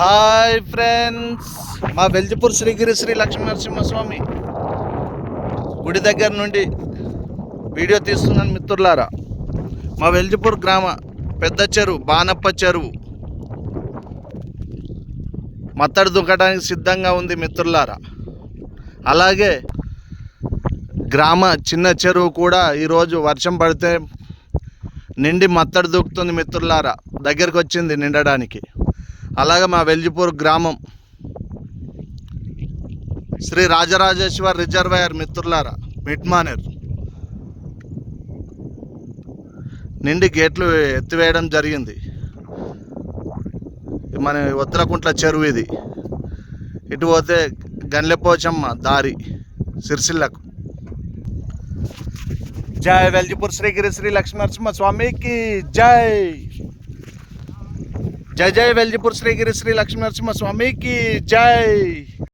Hi friends మా వెల్జిపూర్ శ్రీగిరి శ్రీ లక్ష్మీ నరసింహస్వామి గుడి దగ్గర నుండి వీడియో తీస్తున్నాను మిత్రులారా. మా వెల్జిపూర్ గ్రామ పెద్ద చెరువు బానప్ప చెరువు. మత్తడి దుక్కడానికి సిద్ధంగా ఉంది మిత్రులారా. అలాగే గ్రామ చిన్న చెరువు కూడా ఈరోజు వర్షం పడితే నిండి మత్తడి దూకుతుంది మిత్రులారా. దగ్గరికి వచ్చింది నిండడానికి. అలాగే మా వెల్జిపూర్ గ్రామం. శ్రీ రాజరాజేశ్వర్ రిజర్వాయర్ మిత్రులారా మిడ్మానేర్. నిండి గేట్లు ఎత్తివేయడం జరిగింది. మన ఉత్తరకుంట్ల చెరువు ఇది. ఇటు పోతే గన్లెపోచమ్మ దారి సిరిసిల్లకు. జై వెల్జిపూర్ శ్రీగిరి శ్రీ లక్ష్మీనరసింహ స్వామికి జై! జై జై వెల్జిపూర్ శ్రీగిరి శ్రీ లక్ష్మీనరసింహ స్వామికి జై